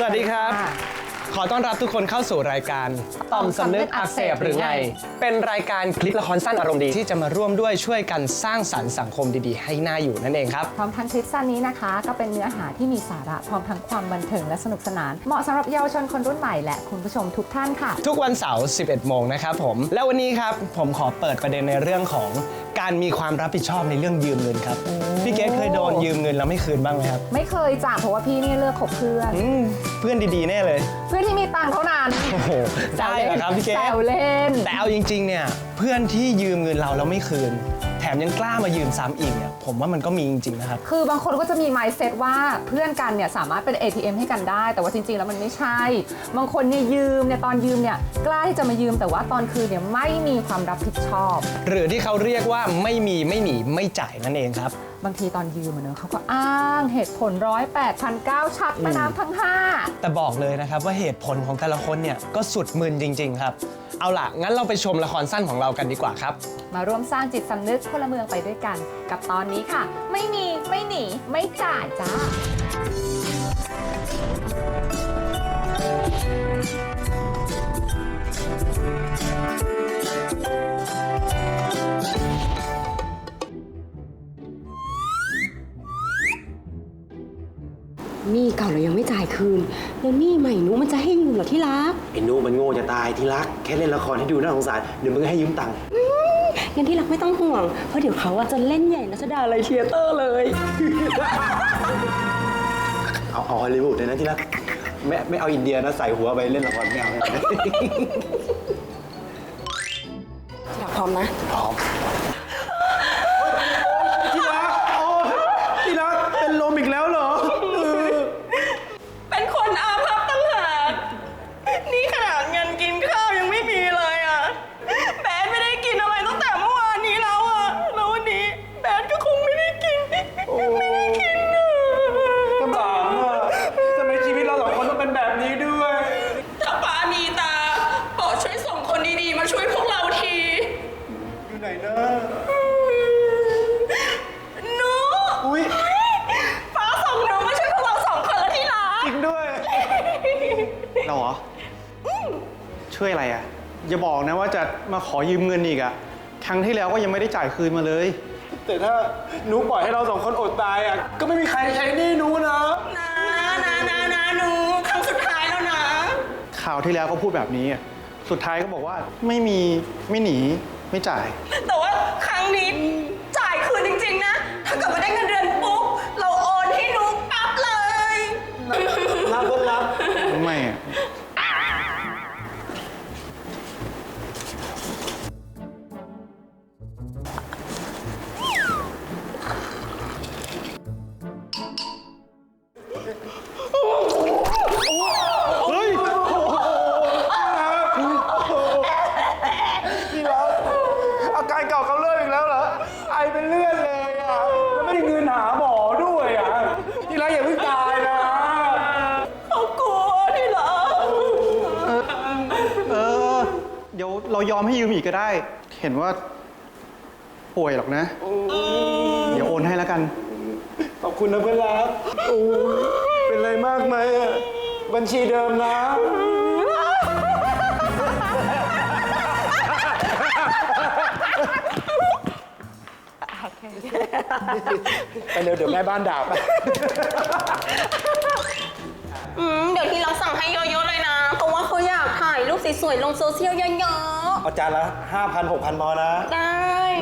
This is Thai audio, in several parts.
สวัสดีครับ ขอต้อนรับทุกคนเข้าสู่รายการต่อมสำนึกอักเสบหรือไง เป็นรายการคลิปละครสั้นอารมณ์ดีที่จะมาร่วมด้วยช่วยกันสร้างสรรค์สังคมดีๆ ให้น่าอยู่นั่นเองครับ พร้อมทั้งคลิปสั้นนี้นะคะ ก็เป็นเนื้อหาที่มีสาระพร้อมทั้งความบันเทิงและสนุกสนาน เหมาะสำหรับเยาวชนคนรุ่นใหม่และคุณผู้ชมทุกท่านค่ะ ทุกวันเสาร์ 11 โมงนะครับผม แล้ววันนี้ครับผมขอเปิดประเด็นในเรื่องของ การมีความรับผิดชอบในเรื่องยืมเงินครับ พี่เกดเคยโดนยืมเงินแล้วไม่คืนบ้างไหมครับ ไม่เคยจ้ะเพราะว่าพี่เนี่ยเลือกคบเพื่อน อืมเพื่อนดีๆแน่เลย เพื่อนที่มีตังค์เท่านั้น โอ้โหได้เหรอครับพี่เกแซดวเล่น แต่เอาจริงๆเนี่ย เพื่อนที่ยืมเงินเราแล้วไม่คืน แถมยังกล้ามายืมซ้ำอีกเนี่ยผมว่ามันก็มีจริงๆนะครับ คือบางคนก็จะมี mindset ว่าเพื่อนกันเนี่ยสามารถเป็น ATM ให้กันได้ แต่ว่าจริงๆ แล้วมันไม่ใช่ บางคนเนี่ยยืมเนี่ยตอนยืมเนี่ยกล้าที่จะมายืมแต่ว่าตอนคืนเนี่ยไม่มีความรับผิดชอบ หรือที่เขาเรียกว่าไม่มีไม่หนีไม่จ่ายนั่นเองครับบางทีตอนยืมอะเนอะเขาก็อ้างเหตุผลร้อยแปดพันเก้าชักแม่น้ำทั้งห้า แต่บอกเลยนะครับว่าเหตุผลของแต่ละคนเนี่ยก็สุดมึนจริง ๆ ครับ เอาล่ะ งั้นเราไปชมละครสั้นของเรากันดีกว่าครับ มาร่วมสร้างจิตสำนึกพลเมืองไปด้วยกัน กับตอนนี้ค่ะ ไม่มีไม่หนี ไม่จ่ายจ้า เก่าเรายังไม่จ่ายคืน แล้วหนี้ใหม่หนูมันจะให้ยืมเหรอที่รักไอ้หนูมันโง่จะตายที่รัก แค่เล่นละครให้ดูน่าสงสารเดี๋ยวมึงก็ให้ยืมตังค์งั้นที่รักไม่ต้องห่วง เพราะเดี๋ยวเขาอะจะเล่นใหญ่รัชดาลัยเทียเตอร์เลย เอาเอาฮอลลีวูดเลยนะที่รักไม่ไม่เอาอินเดียนะใส่หัวไปเล่นละครไม่เอาไม่เอาที่รักพร้อมนะ พร้อม ช่วยอะไรอะ อย่าบอกนะว่าจะมาขอยืมเงินอีกอะ ครั้งที่แล้วก็ยังไม่ได้จ่ายคืนมาเลย แต่ถ้าหนูปล่อยให้เราสองคนอดตายอะ ก็ไม่มีใครใช้หนี่หนูนะ นะนะนะนะหนูครั้งสุดท้ายแล้วนะ ข่าวที่แล้วก็พูดแบบนี้อะสุดท้ายก็บอกว่าไม่มีไม่หนีไม่จ่าย แต่ว่าครั้งนี้จ่ายคืนจริง ๆ นะ ถ้าเกิดมาได้เงินเดือนปุ๊บ เราโอนให้หนูปั๊บเลย รับก็รับ ไม่อะ เดี๋ยวเรายอมให้ยืมอีกก็ได้ เห็นว่าป่วยหรอกนะ เดี๋ยวโอนให้แล้วกัน ขอบคุณนะเพื่อนรักโอ้ยเป็นไรมากไหมอะบัญชีเดิมนะ ไปเร็วเดี๋ยวแม่บ้านด่าไป อืมเดี๋ยวที่เราสั่งให้เยอะๆเลยนะากถ่ายรูปสวยๆลงโซเชียลเยอะเอาจานละ5,000 6,000พอนะ ๆได้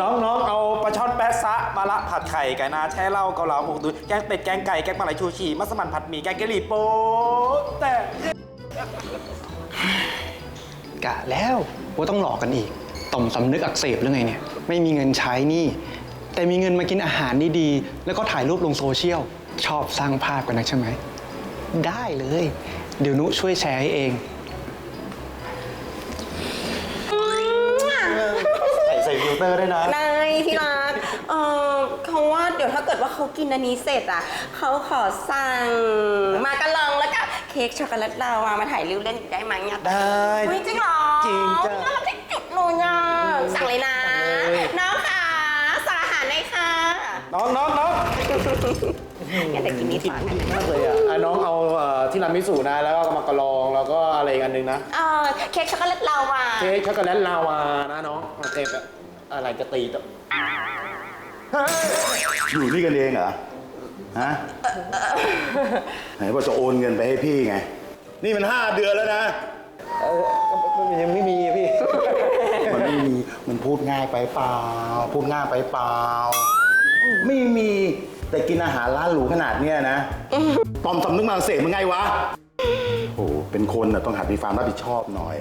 น้องๆเอาปลาช่อนแป๊ะซะมาละผัดไข่ไก่นาแช่เหล้าเกาเหลาหมูตุ๋นแกงเป็ดแกงไก่แกงปลาไหลชูชีมัสมั่นผัดหมี่แกงกะหรี่โป๊ะแต่กะแล้วว่าต้องหลอกกันอีก ต่อมสำนึกอักเสบหรือไงเนี่ย ไม่มีเงินใช้นี่ แต่มีเงินมากินอาหารดีๆ แล้วก็ถ่ายรูปลงโซเชียล ชอบสร้างภาพกันนะใช่ไหม ได้เลย เดี๋ยวนุช่วยแชร์ให้เอง เตอร์ได้วยนะนายที่รักเออเขาว่าเดี๋ยวถ้าเกิดว่าเขากินอันนี้เสร็จอะเขาขอสั่งมากระลองแล้วก็เค้กช็อกโกแลตลาวามาถ่ายรูปเล่นอีกได้ไหมอะได้เฮ้ยจริงเหรอจริงจ้ะ น่ารักที่จุดเลยอะสั่งเลยนะ น้องค่ะสั่งอาหารเลยค่ะน้องน้องน้องอยากได้กินนิดหน่อยมากเลยอะอะน้องเอาเอ่อที่รามิสุนะ แล้วก็มากระลองแล้วก็อะไรอีกอันหนึ่งนะ เออเค้กช็อกโกแลตลาวา เค้กช็อกโกแลตลาวานะน้องโอเคแบบ อะไรจะตีตัวอยู่นี่กันเองเหรอ ฮะ ไหนว่าจะโอนเงินไปให้พี่ไง นี่มันห้าเดือนแล้วนะ มันยังไม่มีอะพี่ มันไม่มี มันพูดง่ายไปเปล่า พูดง่ายไปเปล่า ไม่มี แต่กินอาหารร้านหรูขนาดเนี้ยนะ ตอมสำนึกมาเสกมึงไงวะโอ้โห เป็นคนน่ะต้องหัดมีความรับผิดชอบหน่อย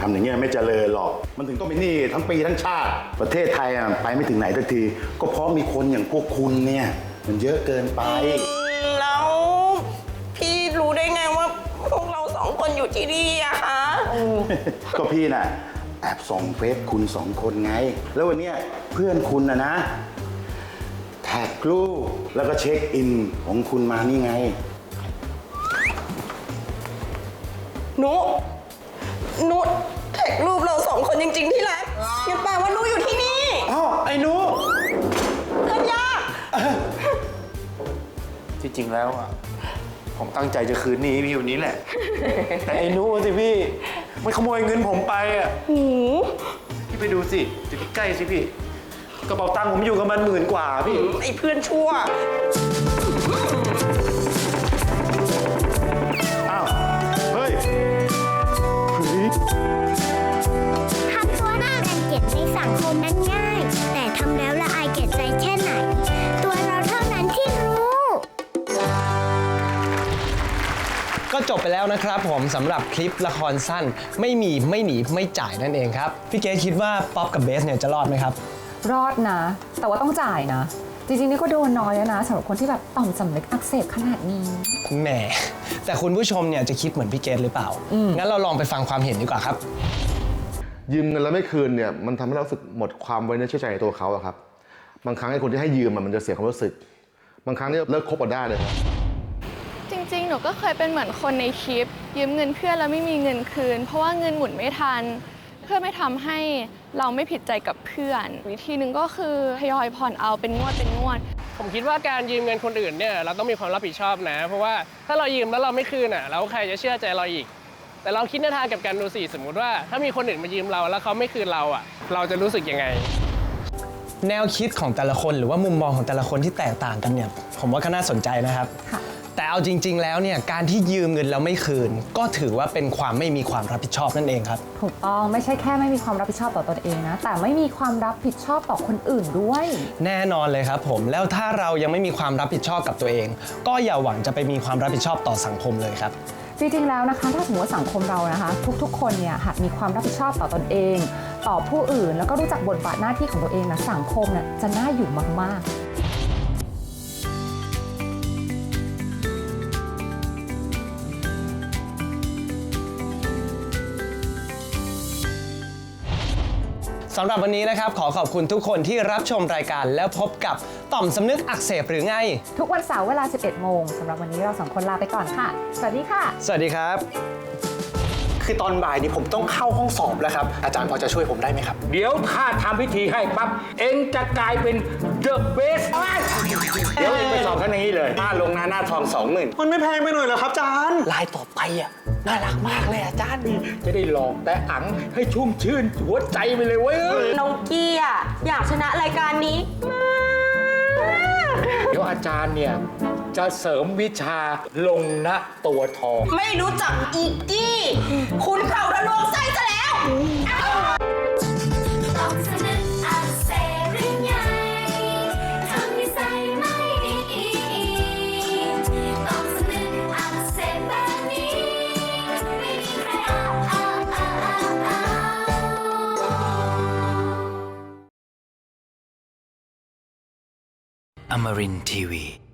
ทำอย่างเงี้ยไม่เจริญหรอก มันถึงต้องเป็นหนี้ทั้งปีทั้งชาติ ประเทศไทยอะไปไม่ถึงไหนสักที ก็เพราะมีคนอย่างพวกคุณเนี่ย มันเยอะเกินไป แล้วพี่รู้ได้ไงว่าพวกเราสองคนอยู่ที่นี่อะคะก็พี่น่ะแอบส่องเฟซคุณสองคนไง แล้ววันเนี้ยเพื่อนคุณน่ะนะ แท็กรูปแล้วก็เช็คอินของคุณมานี่ไง หนุนุแท็กรูปเราสองคนจริง ๆ ที่รักยังแปลว่าหนุอยู่ที่นี่อ้าวไอ้หนู เพื่อนยากที่จริงแล้วอะ ผมตั้งใจจะคืนหนี้พี่วันนี้แหละ แต่ไอ้หนูสิพี่ มันขโมยเงินผมไปอะหูพี่ไปดูสิจะใกล้ๆสิพี่ กระเป๋าตังค์ผมอยู่กับมันหมื่นกว่าพี่ ไอ้เพื่อนชั่ว จบไปแล้วนะครับผมสำหรับคลิปละครสั้นไม่มีไม่หนีไม่จ่ายนั่นเองครับ พี่เกดคิดว่าป๊อปกับเบสเนี่ยจะรอดไหมครับ รอดนะ แต่ว่าต้องจ่ายนะ จริงๆนี่ก็โดนน้อยแล้วนะสำหรับคนที่แบบต่อมสำนึกอักเสบขนาดนี้แหมแต่คุณผู้ชมเนี่ยจะคิดเหมือนพี่เกดหรือเปล่า งั้นเราลองไปฟังความเห็นดีกว่าครับ ยืมเงินแล้วไม่คืนเนี่ยมันทำให้เรารู้สึกหมดความไว้เนื้อเชื่อใจในตัวเขาอะครับ บางครั้งไอ้คนที่ให้ยืมอะมันจะเสียความรู้สึก บางครั้งเนี่ยเลิกคบกันได้เลยครับ จริง ๆ หนูก็เคยเป็นเหมือนคนในคลิป ยืมเงินเพื่อนแล้วไม่มีเงินคืน เพราะว่าเงินหมุนไม่ทัน เพื่อไม่ทำให้เราไม่ผิดใจกับเพื่อน วิธีหนึ่งก็คือทยอยผ่อนเอาเป็นงวดเป็นงวด ผมคิดว่าการยืมเงินคนอื่นเนี่ยเราต้องมีความรับผิดชอบนะ เพราะว่าถ้าเรายืมแล้วเราไม่คืนอะแล้วใครจะเชื่อใจเราอีก แต่เราคิดในทางกลับกันดูสิสมมุติว่า ถ้ามีคนอื่นมายืมเราแล้วเขาไม่คืนเราอะ เราจะรู้สึกยังไงแนวคิดของแต่ละคนหรือว่ามุมมองของแต่ละคนที่แตกต่างกันเนี่ย ผมว่าก็น่าสนใจนะครับ แต่เอาจริง ๆ แล้วเนี่ยการที่ยืมเงินแล้วไม่คืน ก็ถือว่าเป็นความไม่มีความรับผิดชอบนั่นเองครับ ถูกต้องไม่ใช่แค่ไม่มีความรับผิดชอบต่อตนเองนะ แต่ไม่มีความรับผิดชอบต่อคนอื่นด้วย แน่นอนเลยครับผมแล้วถ้าเรายังไม่มีความรับผิดชอบกับตัวเอง ก็อย่าหวังจะไปมีความรับผิดชอบต่อสังคมเลยครับ จริงๆแล้วนะคะถ้าสมมติว่าสังคมเรานะคะ ทุกๆ คนเนี่ยหากมีความรับผิดชอบต่อตนเอง ต่อผู้อื่นแล้วก็รู้จักบทบาทหน้าที่ของตัวเองนะสังคมเนี่ยจะน่าอยู่มากๆ สำหรับวันนี้นะครับ ขอขอบคุณทุกคนที่รับชมรายการแล้วพบกับต่อมสำนึกอักเสบหรือไง ทุกวันเสาร์เวลา 11 โมงสำหรับวันนี้เราสองคนลาไปก่อนค่ะ สวัสดีค่ะ สวัสดีครับ คือตอนบ่ายนี้ผมต้องเข้าห้องสอบแล้วครับ อาจารย์พอจะช่วยผมได้ไหมครับ เดี๋ยวถ้าทำพิธีให้ปั๊บ เองจะกลายเป็น The Best เดี๋ยวเองไปสอบกันอย่างนี้เลยหน้าลงหน้าหน้าทองสองหมื่นมันไม่แพงไปหน่อยเหรอครับอาจารย์ ลายต่อไปอะ น่ารักมากเลยอาจารย์ จะได้หลอกแต่อังให้ชุ่มชื่นหัวใจไปเลยเว้ย น้องกี้อะอยากชนะรายการนี้มากเดี๋ยวอาจารย์เนี่ย จะเสริมวิชาลงณตัวทอง ไม่รู้จักอีกกี้ คุณเข่าทะลวงไส้ซะแล้ว Tamarin Tiwi.